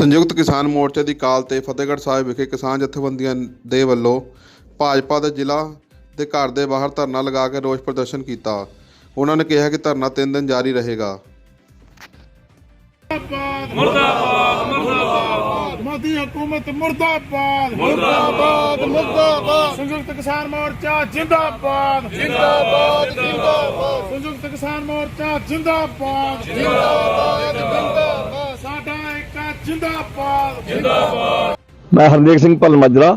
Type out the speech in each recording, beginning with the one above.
ਸੰਯੁਕਤ ਕਿਸਾਨ ਮੋਰਚੇ ਦੀ ਕਾਲ ਤੇ ਫਤਿਹਗੜ੍ਹ ਸਾਹਿਬ ਵਿਖੇ ਕਿਸਾਨ ਜਥੇਬੰਦੀਆਂ ਦੇ ਵੱਲੋਂ ਭਾਜਪਾ ਦੇ ਜ਼ਿਲ੍ਹਾ ਦੇ ਘਰ ਦੇ ਬਾਹਰ ਧਰਨਾ ਲਗਾ ਕੇ ਰੋਸ ਪ੍ਰਦਰਸ਼ਨ ਕੀਤਾ। ਉਹਨਾਂ ਨੇ ਕਿਹਾ ਕਿ ਧਰਨਾ 3 ਦਿਨ ਜਾਰੀ ਰਹੇਗਾ। ਮੋਦੀ ਹਕੂਮਤ ਮੁਰਦਾਬਾਦ ਮੁਰਦਾਬਾਦ ਮੁਰਦਾਬਾਦ। ਸੰਯੁਕਤ ਕਿਸਾਨ ਮੋਰਚਾ ਜਿੰਦਾਬਾਦ ਜਿੰਦਾਬਾਦ ਜਿੰਦਾਬਾਦ। ਸੰਯੁਕਤ ਕਿਸਾਨ ਮੋਰਚਾ ਜਿੰਦਾਬਾਦ ਜਿੰਦਾਬਾਦ ਜਿੰਦਾਬਾਦ। ਸਾਡਾ ਇੱਕ ਜਿੰਦਾਬਾਦ। ਮੈਂ ਹਰਨੇਕ ਸਿੰਘ ਭੱਲ ਮਾਜਰਾ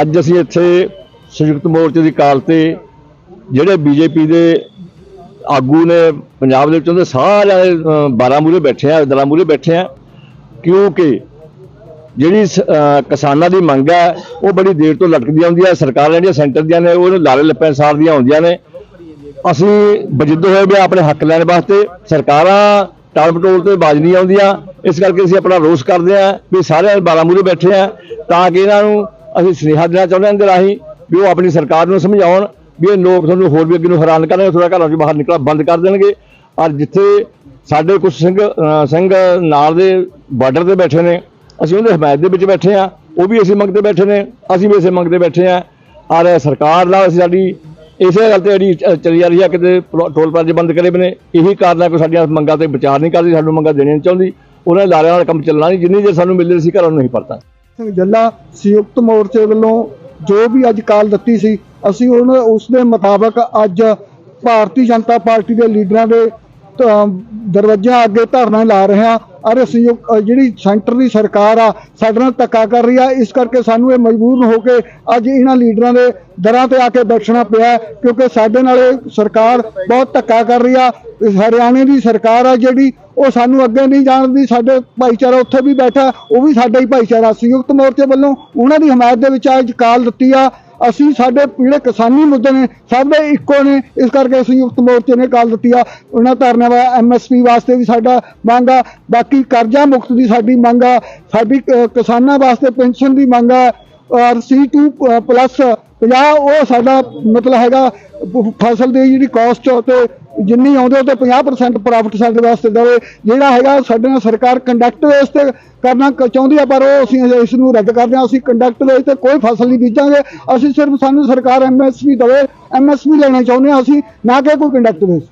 ਅੱਜ ਅਸੀਂ ਇੱਥੇ ਸੰਯੁਕਤ ਮੋਰਚੇ ਦੀ ਕਾਲ ਤੇ ਜਿਹੜੇ ਬੀਜੇਪੀ ਦੇ ਆਗੂ ਨੇ ਪੰਜਾਬ ਦੇ ਵਿੱਚੋਂ ਦੇ ਸਾਰੇ 12 ਮੂਲੇ ਬੈਠੇ ਆ, ਦਰਾਂ ਮੂਲੇ ਬੈਠੇ ਆ। ਕਿਉਂਕਿ ਜਿਹੜੀ ਕਿਸਾਨਾਂ ਦੀ ਮੰਗ ਹੈ, ਉਹ ਬੜੀ ਦੇਰ ਤੋਂ ਲਟਕਦੀ ਆਉਂਦੀ ਹੈ ਸਰਕਾਰਾਂ ਜਿਹੜੀਆਂ ਸੈਂਟਰ ਦੀਆਂ ਨੇ, ਉਹ ਲਾਰੇ ਲੱਪੇ ਸਾਰ ਦੀਆਂ ਹੁੰਦੀਆਂ ਨੇ। ਅਸੀਂ ਬਜਿੱਦ ਹੋਏ ਵੀ ਆਪਣੇ ਹੱਕ ਲੈਣ ਵਾਸਤੇ, ਸਰਕਾਰਾਂ ਟਾਲ ਪਟੋਲ ਤੇ ਬਾਜ ਨਹੀਂ ਆਉਂਦੀਆਂ। ਇਸ ਕਰਕੇ ਅਸੀਂ ਆਪਣਾ ਰੋਸ ਕਰਦੇ ਹਾਂ ਵੀ ਸਾਰੇ ਬਾਰਾਂ ਬੈਠੇ ਆ ਤਾਂ ਕਿ ਇਹਨਾਂ ਨੂੰ ਅਸੀਂ ਸੁਨੇਹਾ ਦੇਣਾ ਚਾਹੁੰਦੇ ਹਾਂ ਦੇ ਰਾਹੀਂ ਵੀ ਉਹ ਆਪਣੀ ਸਰਕਾਰ ਨੂੰ ਸਮਝਾਉਣ ਵੀ ਇਹ ਲੋਕ ਤੁਹਾਨੂੰ ਹੋਰ ਵੀ ਅੱਗੇ ਨੂੰ ਹੈਰਾਨ ਕਰਨਗੇ ਥੋੜਾ ਘਰਾਂ ਚੋਂ ਬਾਹਰ ਨਿਕਲਣਾ ਬੰਦ ਕਰ ਦੇਣਗੇ। ਔਰ ਜਿੱਥੇ ਸਾਡੇ ਕੁਝ ਸਿੰਘ ਸਿੰਘ ਨਾਲ ਦੇ ਬਾਰਡਰ ਤੇ ਬੈਠੇ ਨੇ, ਅਸੀਂ ਉਹਦੇ ਹਮਾਇਤ ਦੇ ਵਿੱਚ ਬੈਠੇ ਆ ਉਹ ਵੀ ਅਸੀਂ ਮੰਗਦੇ ਬੈਠੇ ਨੇ, ਅਸੀਂ ਵੀ ਇਸੇ ਮੰਗਦੇ ਬੈਠੇ ਆ ਔਰ ਸਰਕਾਰ ਨਾਲ ਅਸੀਂ ਸਾਡੀ ਇਸੇ ਗੱਲ ਤੇ ਜਿਹੜੀ ਚਲੀ ਜਾ ਰਹੀ ਹੈ ਕਿਤੇ ਟੋਲ ਪਲਾਜ਼ੇ ਬੰਦ ਕਰੇ ਬਨੇ, ਇਹੀ ਕਾਰਨ ਹੈ ਕਿ ਸਾਡੀਆਂ ਮੰਗਾਂ ਤੇ ਵਿਚਾਰ ਨਹੀਂ ਕਰਦੀ, ਸਾਨੂੰ ਮੰਗਾਂ ਦੇਣੀਆਂ ਨਹੀਂ ਚਾਹੁੰਦੀ। ਉਹਨਾਂ ਲਾਰਿਆਂ ਨਾਲ ਕੰਮ ਚੱਲਣਾ ਨਹੀਂ, ਜਿੰਨੀ ਜੇ ਸਾਨੂੰ ਮਿਲਦੇ ਸੀ, ਘਰਾਂ ਨੂੰ ਨਹੀਂ ਪਰਤਾ। ਸਿੰਘ ਜੱਲਾ, ਸੰਯੁਕਤ ਮੋਰਚੇ ਵੱਲੋਂ ਜੋ ਵੀ ਅੱਜ ਕਾਲ ਦਿੱਤੀ ਸੀ, ਅਸੀਂ ਉਹਨਾਂ, ਉਸ ਦੇ ਮੁਤਾਬਕ ਅੱਜ ਭਾਰਤੀ ਜਨਤਾ ਪਾਰਟੀ ਦੇ ਲੀਡਰਾਂ ਦੇ ਦਰਵਾਜ਼ਿਆਂ ਅੱਗੇ ਧਰਨਾ ਲਾ ਰਹੇ ਹਾਂ। ਅਰੇ ਸੰਯੁਕਤ ਜਿਹੜੀ ਸੈਂਟਰ ਦੀ ਸਰਕਾਰ ਆ, ਸਾਡੇ ਨਾਲ ਧੱਕਾ ਕਰ ਰਹੀ ਆ। ਇਸ ਕਰਕੇ ਸਾਨੂੰ ਇਹ ਮਜਬੂਰ ਹੋ ਕੇ ਅੱਜ ਇਹਨਾਂ ਲੀਡਰਾਂ ਦੇ ਦਰਾਂ ਤੇ ਆ ਕੇ ਬੈਠਣਾ ਪਿਆ ਕਿਉਂਕਿ ਸਾਡੇ ਨਾਲ ਇਹ ਸਰਕਾਰ ਬਹੁਤ ਧੱਕਾ ਕਰ ਰਹੀ ਆ। ਹਰਿਆਣੇ ਦੀ ਸਰਕਾਰ ਆ ਜਿਹੜੀ, ਉਹ ਸਾਨੂੰ ਅੱਗੇ ਨਹੀਂ ਜਾਣਦੀ ਸਾਡੇ ਭਾਈਚਾਰਾ ਉੱਥੇ ਵੀ ਬੈਠਾ, ਉਹ ਵੀ ਸਾਡਾ ਹੀ ਭਾਈਚਾਰਾ। ਸੰਯੁਕਤ ਮੋਰਚੇ ਵੱਲੋਂ ਉਹਨਾਂ ਦੀ ਹਮਾਇਤ ਦੇ ਵਿੱਚ ਅੱਜ ਕਾਲ ਦਿੱਤੀ ਆ। ਅਸੀਂ ਸਾਡੇ ਜਿਹੜੇ ਕਿਸਾਨੀ ਮੁੱਦੇ ਨੇ, ਸਭ ਦੇ ਇੱਕੋ ਨੇ। ਇਸ ਕਰਕੇ ਸੰਯੁਕਤ ਮੋਰਚੇ ਨੇ ਕਾਲ ਦਿੱਤੀ ਆ। ਉਹਨਾਂ ਧਰਨੇ ਵਾ ਐਮਐਸਪੀ ਵਾਸਤੇ ਵੀ ਸਾਡਾ ਮੰਗ ਆ। ਬਾਕੀ ਕਰਜ਼ਾ ਮੁਕਤ ਦੀ ਸਾਡੀ ਮੰਗ ਆ। ਸਾਡੀ ਕਿਸਾਨਾਂ ਵਾਸਤੇ ਪੈਨਸ਼ਨ ਦੀ ਮੰਗ ਆ। ਔਰ C2 ਪਲੱਸ 50 ਉਹ ਸਾਡਾ ਮਤਲਬ ਹੈਗਾ ਫਸਲ ਦੀ ਜਿਹੜੀ ਕਾਸਟ ਤੇ ਜਿੰਨੀ ਆਉਂਦੇ ਉਹ ਤੇ 50% ਪ੍ਰੋਫਿਟ ਸਾਡੇ ਵਾਸਤੇ ਦੇਵੇ। ਜਿਹੜਾ ਹੈਗਾ, ਸਾਡੇ ਨਾਲ ਸਰਕਾਰ ਕੰਡਕਟ ਵੇਸ ਤੇ ਕਰਨਾ ਚਾਹੁੰਦੀ ਆ, ਪਰ ਉਹ ਅਸੀਂ ਇਸ ਨੂੰ ਰੱਦ ਕਰਦੇ ਹਾਂ। ਅਸੀਂ ਕੰਡਕਟ ਵੇਸ ਤੇ ਕੋਈ ਫਸਲ ਨਹੀਂ ਬੀਜਾਂਗੇ। ਅਸੀਂ ਸਿਰਫ ਸਾਨੂੰ ਸਰਕਾਰ ਐਮਐਸਪੀ ਦੇਵੇ ਐਮਐਸਪੀ ਲੈਣਾ ਚਾਹੁੰਦੇ ਹਾਂ ਅਸੀਂ, ਨਾ ਕਿ ਕੋਈ ਕੰਡਕਟ ਵੇਸ